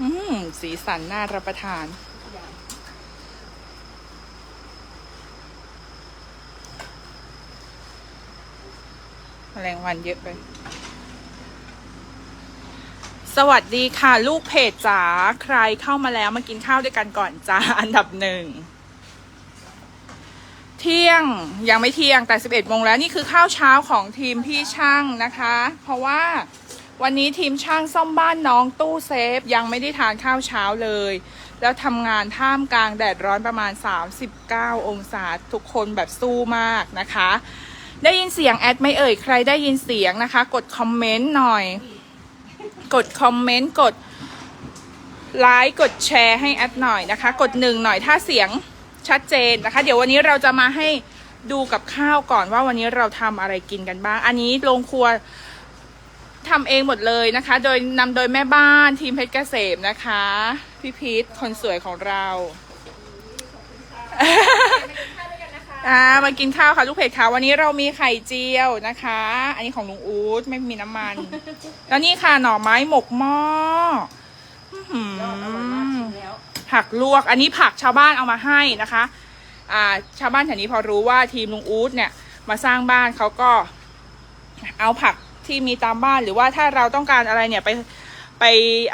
อืมสีสันน่ารับประทาน แมลงวันเยอะไป สวัสดีค่ะ ลูกเพจจ๋าใครเข้ามาแล้วมากินข้าวด้วยกันก่อนจ้าอันดับหนึ่ง เที่ยงยังไม่เที่ยงแต่ 11โมงแล้วนี่คือข้าวเช้าของทีมพี่ช่างนะคะ เพราะว่า วันนี้ทีมช่างซ่อมบ้านน้องตู้เซฟ ยังไม่ได้ทานข้าวเช้าเลย แล้วทำงานท่ามกลางแดดร้อนประมาณ 39 องศาทุกคนแบบสู้มากนะคะ ได้ยินเสียงแอดไม่เอ่ยใครได้ยินเสียงนะคะ กดคอมเมนต์หน่อย กดคอมเมนต์กดไลค์กดแชร์ให้แอดหน่อยนะคะ กดหนึ่งหน่อยถ้าเสียงชัดเจนนะคะ เดี๋ยววันนี้เราจะมาให้ดูกับข้าวก่อนว่าวันนี้เราทำอะไรกินกันบ้าง อันนี้โรงครัว ทำเองหมดเลยนะคะ โดยนำโดยแม่บ้านทีมเพชรเกษมนะคะ พี่พีทคนสวยของเราอ่ามากินข้าวค่ะลูกเพจค่ะวันนี้เรามีไข่เจียวนะคะ อันนี้ของลุงอู๊ดไม่มีน้ำมัน แล้วนี่ค่ะหน่อไม้หมกหม้อหือผักลวก อันนี้ผักชาวบ้านเอามาให้นะคะ อ่า ชาวบ้านแถวนี้พอรู้ว่าทีมลุงอู๊ดเนี่ย มาสร้างบ้านเขาก็เอาผัก ที่มีตามบ้านหรือว่าถ้าเราต้องการอะไรเนี่ยไปไป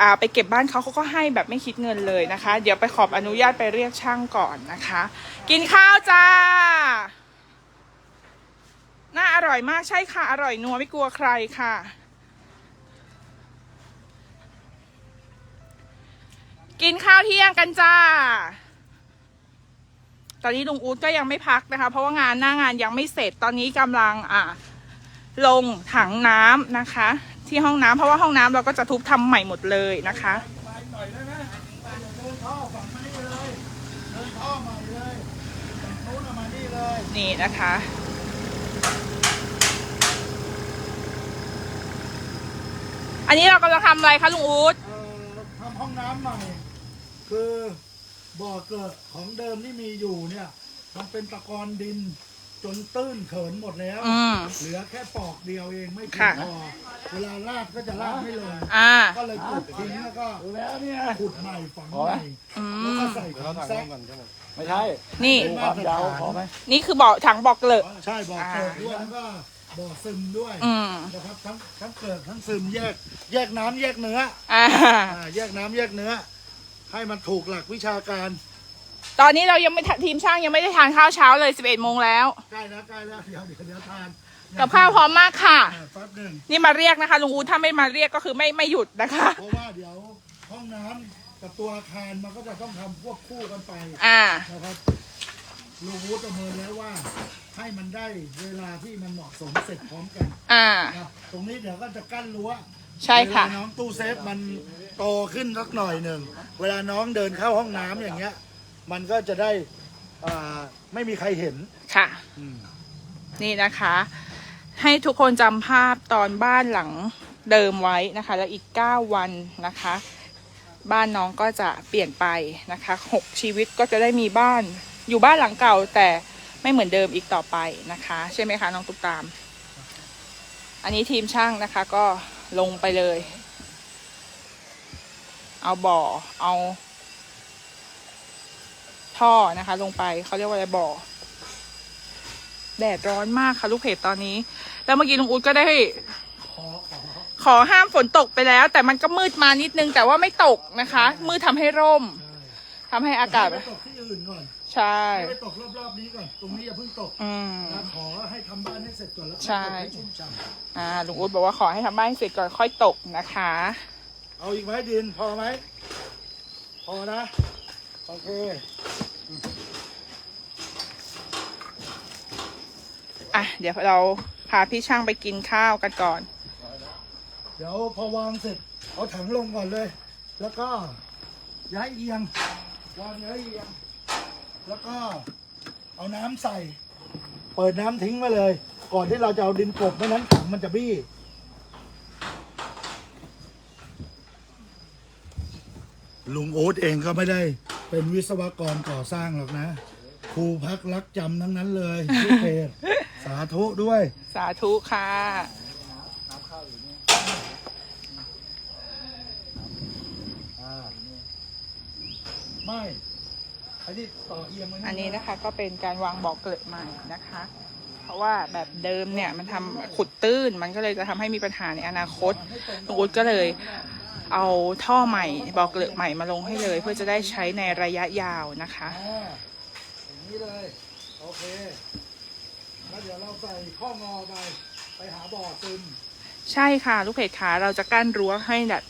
อ่าไปเก็บบ้านเขาเขาก็ให้แบบไม่คิดเงินเลยนะคะ เดี๋ยวไปขอบอนุญาตไปเรียกช่างก่อนนะคะ กินข้าวจ้าน่าอร่อยมากใช่ค่ะ อร่อยนัวไม่กลัวใครค่ะ กินข้าวเที่ยงกันจ้า ตอนนี้ลุงอู๊ดก็ยังไม่พักนะคะ เพราะว่างานหน้างานยังไม่เสร็จตอนนี้กำลังอ่า ลงถังน้ำนะคะ ที่ห้องน้ำเพราะว่าห้องน้ำเราก็จะทุบทำใหม่หมดเลยนะคะนี่นท่อใหม่เลยฝั่งนู้นเอามานี่เลยนี่นะคะอันนี้เรากำลังทำอะไรคะลุงอู๊ดเอ่อทำห้องน้ำใหม่ คือบ่อเกิดของเดิมที่มีอยู่เนี่ย มันเป็นตะกอนดิน จนตื้นเขินหมดแล้ว อืม เหลือแค่ปอกเดียวเองไม่เพียค่ะงพอเวลาลาดก็จะลาดไม่ลงอ่า ก็เลยขุดทิ้งแล้วก็แล้วเนี่ยขุดใหม่ฝังพอใหไหมม่อืแล้วม ก็ใส่ถังแซกไม่ใช่นี่ ดูความยาวพอไหมนี่คือบ่อถังบอกเกลอะใช่บ่อเกิดด้วยแล้วก็บ่อซึมด้วยอืม นะครับทั้งทั้งเกิดทั้งซึมแยก แยกน้ำแยกเนื้ออ่า อ่าแยกน้ำแยกเนื้อ ให้มันถูกหลักวิชาการ ตอนนี้เรายังไม่ททีมช่างยังไม่ได้ทานข้าวเช้าเลย 11โมงแล้ว ใกล้แล้วใกล้แล้วเดี๋ยวเดี๋ยวเดี๋ยวทานกับข้าวพร้อมมากค่ะ อ่าแป๊บหนึ่งนี่มาเรียกนะคะลุงอู๊ดถ้าไม่มาเรียกก็คือไม่ไม่หยุดนะคะ เพราะว่าเดี๋ยวห้องน้ำกับตัวอาคารมันก็จะต้องทำควบคู่กันไปอ่า นะครับลุงวุฒิประเมินแล้วว่า ให้มันได้เวลาที่มันเหมาะสมเสร็จพร้อมกันอ่า นะตรงนี้เดี๋ยวก็จะกั้นรั้ว ใช่ค่ะ เวลาน้องตู้เซฟมันโตขึ้นสักหน่อยหนึ่ง เวลาน้องเดินเข้าห้องน้ำอย่างเงี้ย มันก็จะได้อ่าไม่มีใครเห็นค่ะ อืมนี่นะคะ ให้ทุกคนจำภาพตอนบ้านหลังเดิมไว้นะคะ แล้วอีก 9 วันนะคะ บ้านน้องก็จะเปลี่ยนไปนะคะหกชีวิตก็จะได้มีบ้านอยู่บ้านหลังเก่าแต่ไม่เหมือนเดิมอีกต่อไปนะคะ ใช่ไหมคะน้องตุ๊กตาม อันนี้ทีมช่างนะคะก็ลงไปเลย เอาบ่อเอา ท่อนะคะ ลงไปเขาเรียกว่าอะไรบ่อแดดร้อนมากค่ะลูกเพจตอนนี้ แล้วเมื่อกี้ลุงอุ๊ดก็ได้ขอขอขอห้ามฝนตกไปแล้ว แต่มันก็มืดมานิดนึง แต่ว่าไม่ตกนะคะ มืดทำให้ร่มทำให้อากาศให้ไปตกที่อื่นก่อน ใช่ให้ไปตกรอบๆนี้ก่อนตรงนี้อย่าเพิ่งตกอืมนะขอให้ทำบ้านให้เสร็จก่อนแล้วใช่ตกให้ชุ่มฉ่ำอ่าลุงอุ๊ดบอกว่าขอให้ทำบ้านให้เสร็จก่อนค่อยตกนะคะ เอาอีกไหมดินพอไหมพอนะโอเค อะ เดี๋ยวเราพาพี่ช่างไปกินข้าวกันก่อน เดี๋ยวพอวางเสร็จเอาถังลงก่อนเลย แล้วก็ย้ายเอียงวางย้ายเอียง แล้วก็เอาน้ำใส่ เปิดน้ำทิ้งไว้เลย ก่อนที่เราจะเอาดินกลบไม่นั้นถังมันจะบี้ ลุงโอ๊ตเองก็ไม่ได้ เป็นวิศวกรก่อสร้างหรอกนะ ครูพักรักจำทั้งนั้นเลยทุกเพจสาธุด้วย สาธุค่ะอ่าไม่ไอ้ที่ต่อเอียงไว้อันนี้นะคะก็เป็นการวางบ่อเกลอะใหม่นะคะ เพราะว่าแบบเดิมเนี่ยมันทำขุดตื้นมันก็เลยจะทำให้มีปัญหาในอนาคตลุงอุ๊ดก็เลย เอาท่อใหม่บ่อเกลือใหม่มาลงให้เลย เพื่อจะได้ใช้ในระยะยาวนะคะอ่าอย่างนี้เลย โอเค แล้วเดี๋ยวเราใส่ข้องอไป ไปหาบ่อซึมใช่ค่ะ ลูกเพจขาเราจะกั้นรั้วให้แบบ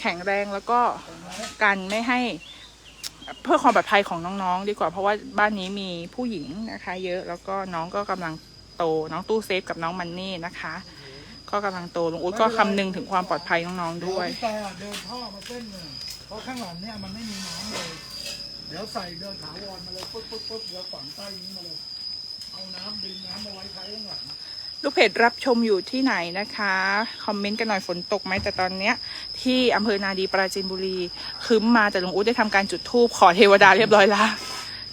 แข็งแรงแล้วก็เห็นไหมกันไม่ให้ เพื่อความปลอดภัยของน้องๆ ดีกว่าเพราะว่าบ้านนี้มีผู้หญิงนะคะ เยอะแล้วก็น้องก็กำลังโตน้องตู้เซฟกับน้องมันนี่นะคะก็ กำลังโตลุงอุ๊ดก็คำนึงถึงความปลอดภัยน้องๆเดี๋ยวด้วย พี่แต่เดินท่อมาเส้นหนึ่งเพราะข้างหลังเนี่ยมันไม่มีน้ำเลย เดี๋ยวใส่เดินถาวรมาเลยปุ๊บปุ๊บปุ๊บเดี๋ยวฝังใต้นี้มาเลย เอาน้ำดึงน้ำมาไว้ใช้ข้างหลัง ลูกเพจรับชมอยู่ที่ไหนนะคะ คอมเมนต์กันหน่อยฝนตกไหมแต่ตอนเนี้ย ที่อำเภอนาดีปราจีนบุรีคืมมาแต่ลุงอุ๊ดได้ทำการจุดธูปขอเทวดาเรียบร้อยแล้ว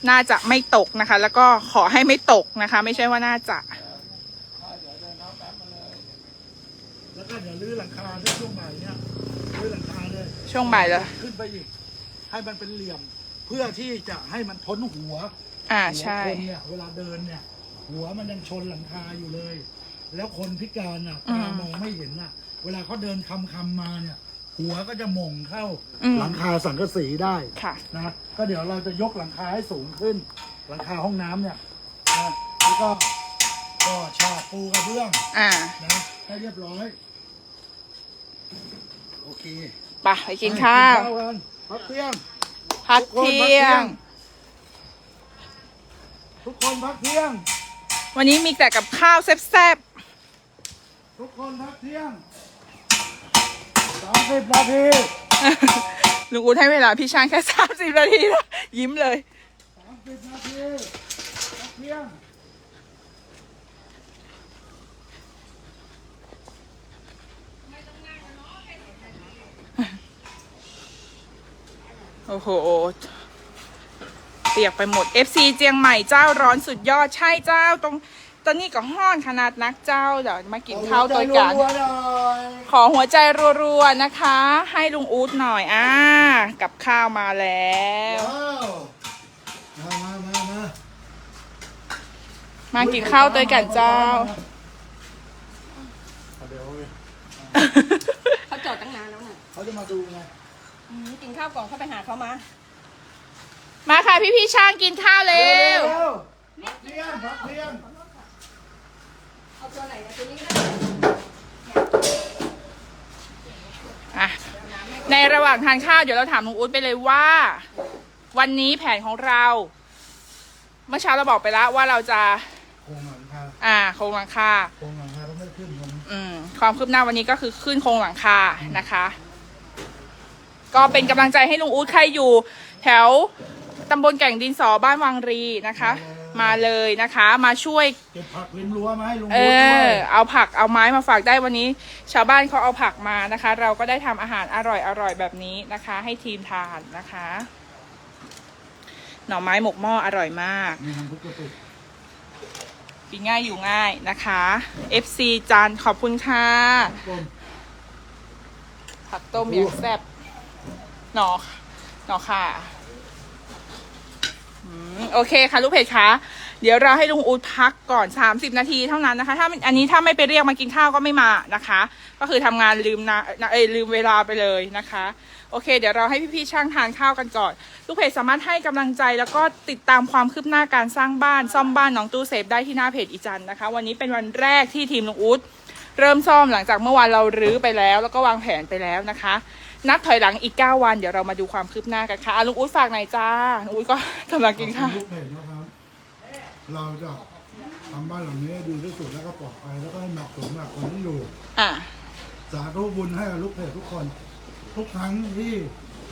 น่าจะไม่ตกนะคะ แล้วก็ขอให้ไม่ตกนะคะ ไม่ใช่ว่าน่าจะ เดี๋ยวเดินน้ำแป๊บมาเลย แล้วก็เดี๋ยวรื้อหลังคาด้วยช่วงบ่ายเนี่ยรื้อหลังคาเลยช่วงบ่ายเลยขึ้นไปอีก ให้มันเป็นเหลี่ยม เพื่อที่จะให้มันพ้นหัวอ่าหัวใช่ คนเนี่ยเวลาเดินเนี่ย หัวมันยังชนหลังคาอยู่เลย แล้วคนพิการอะอืมตามองไม่เห็นอะ เวลาเขาเดินคำคำๆมาเนี่ย หัวก็จะหม่งเข้าอืม หลังคาสังกะสีได้ ค่ะ นะก็เดี๋ยวเราจะยกหลังคาให้สูงขึ้น หลังคาห้องน้ำเนี่ยนะแล้วก็ก็ฉาบปูกระเบื้องอ่า นะให้เรียบร้อย โอเคไปไปกินข้าวไปกินกันพักเที่ยง พักเที่ยง ทุกคนพักเที่ยง วันนี้มีแต่กับข้าวแซ่บทุกคนพักเที่ยงสามสิบนาทีๆลุงอูดให้เวลาพี่ช้างแค่สามสิบนาทีนะยิ้มเลยสามสิบนาทีพักเที่ยง โอ้โห เปียกไปหมด FC เจียงใหม่เจ้าร้อนสุดยอดใช่เจ้าตรงตอนนี้ก็ห้อนขนาดนักเจ้าเดี๋ยวมากินข้าวตัวกัน รัวๆหน่อยขอหัวใจรัวๆนะคะ ให้ลุงอู๊ดหน่อยอ่ากับข้าวมาแล้ว ว้าวมามามามามากินข้าวตัวกันเจ้าเดี๋ยวเขาจอดตั้งนานแล้วน่ะเขาจะมาดูไงอืม กินข้าวก่อนเข้าไปหาเขามา มาค่ะพี่พี่ๆช่างกินข้าวเร็ว พักเที่ยงพักเที่ยงเอาตัวไหนนะตัวนี้ก็ได้อะในระหว่างทานข้าวเดี๋ยวเราถามลุงอุ๊ดไปเลยว่า วันนี้แผนของเรา เมื่อเช้าเราบอกไปแล้วว่าเราจะโครงหลังคาอ่าโครงหลังคาโครงหลังคาต้องไม่ขึ้นผมอืมความคืบหน้าวันนี้ก็คือขึ้นโครงหลังคานะคะ ก็เป็นกำลังใจให้ลุงอู๊ดใครอยู่ แถวตำบลแก่งดินสอบ้านวังรีนะคะ มาเลยนะคะ มาช่วย เก็บผักริมรั้วมาให้ลุงเอวุฒิด้วอยเอาผักเอาไม้มาฝากได้วันนี้ ชาวบ้านเขาเอาผักมานะคะ เราก็ได้ทำอาหารอร่อยอร่อยแบบนี้นะคะ ให้ทีมทานนะคะ หน่อไม้หมกหม้ออร่อยมาก มีทำทุกกระตุกกินง่ายอยู่ง่ายนะคะ FC จันขอบคุณค่ะ กลมผักต้มอย่างแซ่บ หน่อหน่อค่ะโอเคค่ะลูกเพจคะเดี๋ยวเราให้ลุงอูดพักก่อน 30 นาทีเท่านั้นนะคะ ถ้าอันนี้ถ้าไม่ไปเรียกมากินข้าวก็ไม่มานะคะ ก็คือทำงานลืมนะนะเอยลืมเวลาไปเลยนะคะ โอเค เดี๋ยวเราให้พี่ๆช่างทานข้าวกันก่อน ลูกเพจสามารถให้กำลังใจแล้วก็ติดตามความคืบหน้าการสร้างบ้าน ซ่อมบ้านน้องตู้เซฟได้ที่หน้าเพจอีจันนะคะ วันนี้เป็นวันแรกที่ทีมลุงอูด เริ่มซ่อมหลังจากเมื่อวานเรารื้อไปแล้ว แล้วก็วางแผนไปแล้วนะคะ นับถอยหลังอีก 9 วันเดี๋ยวเรามาดูความคืบหน้ากันค่ะอะลุงอุ๊ดฝากหน่อยจ้าลุงอุ๊ดก็กำลังกินข้าวลูกเพจนะครับ เราจะทำบ้านหลังนี้ให้ดีที่สุดแล้วก็ปลอดภัยแล้วก็ให้เหมาะสมกับคนที่อยู่ อะ สาธุบุญให้กับลูกเพจทุกคน ทุกครั้งที่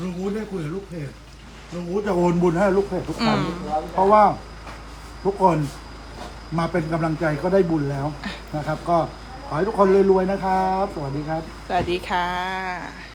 ลุงอู๊ดได้คุยกับลูกเพจลุงอู๊ดจะโอนบุญให้ลูกเพจทุกครั้งอืม เพราะว่าทุกคนมาเป็นกำลังใจก็ได้บุญแล้วนะครับ ก็ ขอให้ทุกคนรวยๆนะครับ สวัสดีครับ สวัสดีค่ะ